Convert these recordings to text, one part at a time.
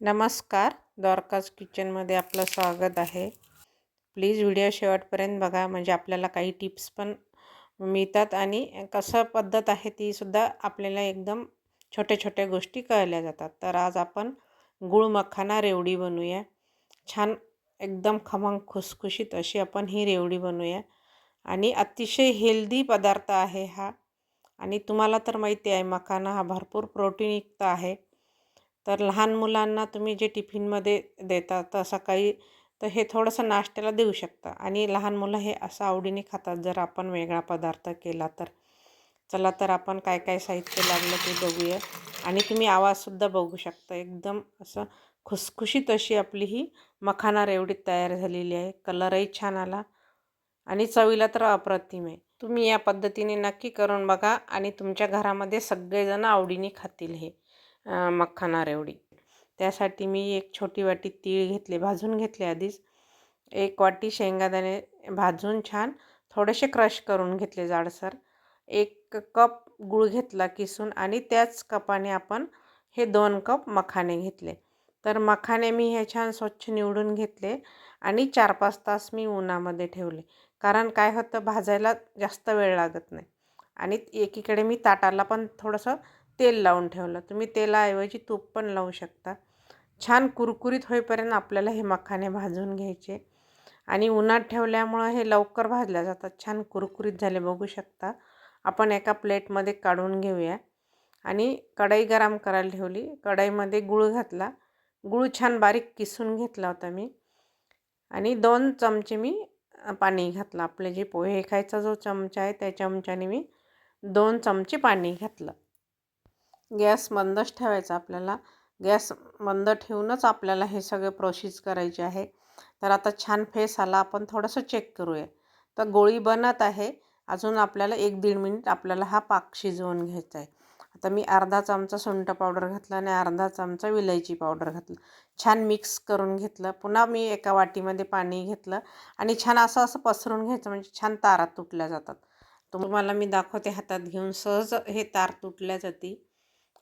नमस्कार. द्वारकाज किचनमध्ये आपलं स्वागत आहे. प्लीज व्हिडिओ शेवटपर्यंत बघा. म्हणजे आपल्याला काही टिप्स पण मिळतात आणि कसं पद्धत आहे तीसुद्धा आपल्याला एकदम छोट्या छोट्या गोष्टी कळल्या जातात. तर आज आपण गुळ मखाना रेवडी बनवूया. छान एकदम खमंग खुसखुशीत अशी आपण ही रेवडी बनवूया. आणि अतिशय हेल्दी पदार्थ आहे हा. आणि तुम्हाला तर माहिती आहे मखाना हा भरपूर प्रोटीनयुक्त आहे. तर लहान मुलांना तुम्ही जे टिफिनमध्ये देता तर सकाळी तर हे थोडंसं नाश्त्याला देऊ शकता. आणि लहान मुलं हे असं आवडीने खातात. जर आपण वेगळा पदार्थ केला तर. चला तर आपण काय काय साहित्य लागलं ते बघूया. आणि तुम्ही आवाजसुद्धा बघू शकता. एकदम असं खुसखुशीत अशी आपली ही मखाना रेवडी तयार झालेली आहे. कलरही छान आला. आणि चवीला तर अप्रतिम आहे. तुम्ही या पद्धतीने नक्की करून बघा आणि तुमच्या घरामध्ये सगळेजण आवडीने खातील हे. मखाना रेवडी त्यासाठी मी एक छोटी वाटी तीळ घेतले भाजून घेतले आधीच. एक वाटी शेंगादाणे भाजून छान थोडेसे क्रश करून घेतले जाडसर. एक कप गूळ घेतला किसून आणि त्याच कपाने आपण हे दोन कप मखाने घेतले. तर मखाने मी हे छान स्वच्छ निवडून घेतले आणि चार पाच तास मी उन्हामध्ये ठेवले. कारण काय होतं भाजायला जास्त वेळ लागत नाही. आणि एकीकडे मी ताटाला पण थोडंसं तेल लावून ठेवलं. तुम्ही तेलाऐवजी तूप पण लावू शकता. छान कुरकुरीत होईपर्यंत आपल्याला हे मखाने भाजून घ्यायचे. आणि उन्हात ठेवल्यामुळं हे लवकर भाजल्या जातात. छान कुरकुरीत झाले बघू शकता. आपण एका प्लेटमध्ये काढून घेऊया. आणि कढई गरम करायला ठेवली. कढईमध्ये गुळ घातला. गुळ छान बारीक किसून घेतला होता मी. आणि दोन चमचे मी पाणी घातलं. आपले जे पोहे खायचा जो चमचा आहे त्या चमच्याने मी दोन चमचे पाणी घातलं. गॅस मंदच ठेवायचा आपल्याला. गॅस मंद ठेवूनच आपल्याला हे सगळे प्रोसेस करायचे आहे. तर आता छान फेस आला आपण थोडंसं चेक करूया. तर गोळी बनत आहे. अजून आपल्याला एक दीड मिनिट आपल्याला हा पाक शिजवून घ्यायचा आहे. आता मी अर्धा चमचा सुंठ पावडर घातला आणि अर्धा चमचा विलायची पावडर घातलं. छान मिक्स करून घेतलं. पुन्हा मी एका वाटीमध्ये पाणी घेतलं आणि छान असं असं पसरून घ्यायचं म्हणजे छान तारा तुटल्या जातात. तुम्हाला मी दाखवते हातात घेऊन. सहज हे तार तुटल्या जाते.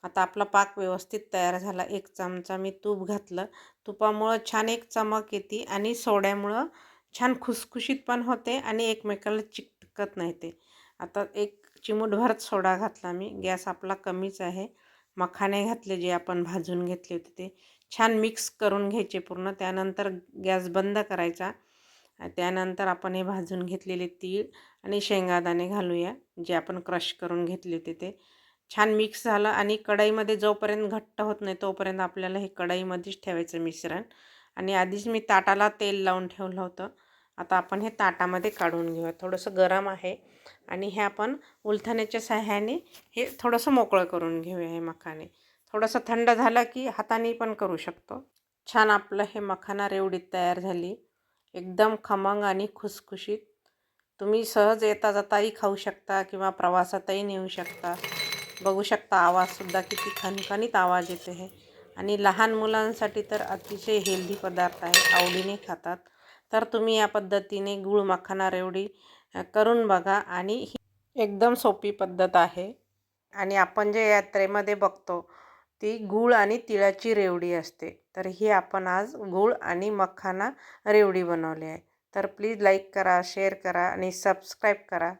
आता आपला पाक व्यवस्थित तयार झाला. एक चमचा मी तूप घातलं. तुपामुळं छान एक चमक येते आणि सोड्यामुळं छान खुसखुशीत पण होते आणि एकमेकाला चिकटकत नाही ते. आता एक चिमूटभरच सोडा घातला मी. गॅस आपला कमीच आहे. मखाने घातले जे आपण भाजून घेतले होते ते. छान मिक्स करून घ्यायचे पूर्ण. त्यानंतर गॅस बंद करायचा. त्यानंतर आपण हे भाजून घेतलेले तीळ आणि शेंगादाणे घालूया जे आपण क्रश करून घेतले होते ते. छान मिक्स झालं आणि कढईमध्ये जोपर्यंत घट्ट होत नाही तोपर्यंत आपल्याला हे कढईमध्येच ठेवायचं मिश्रण. आणि आधीच मी ताटाला तेल लावून ठेवलं होतं. आता आपण हे ताटामध्ये काढून घेऊया. थोडंसं गरम आहे. आणि हे आपण उलथण्याच्या सहाय्याने हे थोडंसं मोकळं करून घेऊया हे मखाने. थोडंसं थंड झालं की हाताने पण करू शकतो. छान आपलं हे मखाना रेवडीत तयार झाली. एकदम खमंग आणि खुसखुशीत. तुम्ही सहज येता जाताही खाऊ शकता किंवा प्रवासातही नेऊ शकता. बघू शकता आवाजसुद्धा किती खणखणीत आवाज येते हे आणि लहान मुलांसाठी तर अतिशय हेल्दी पदार्थ आहे. आवडीने खातात. तर तुम्ही या पद्धतीने गूळ मखाना रेवडी करून बघा आणि ही एकदम सोपी पद्धत आहे. आणि आपण जे यात्रेमध्ये बघतो ती गूळ आणि तिळाची रेवडी असते. तर ही आपण आज गूळ आणि मखाना रेवडी बनवली आहे. तर प्लीज लाईक करा शेअर करा आणि सबस्क्राईब करा.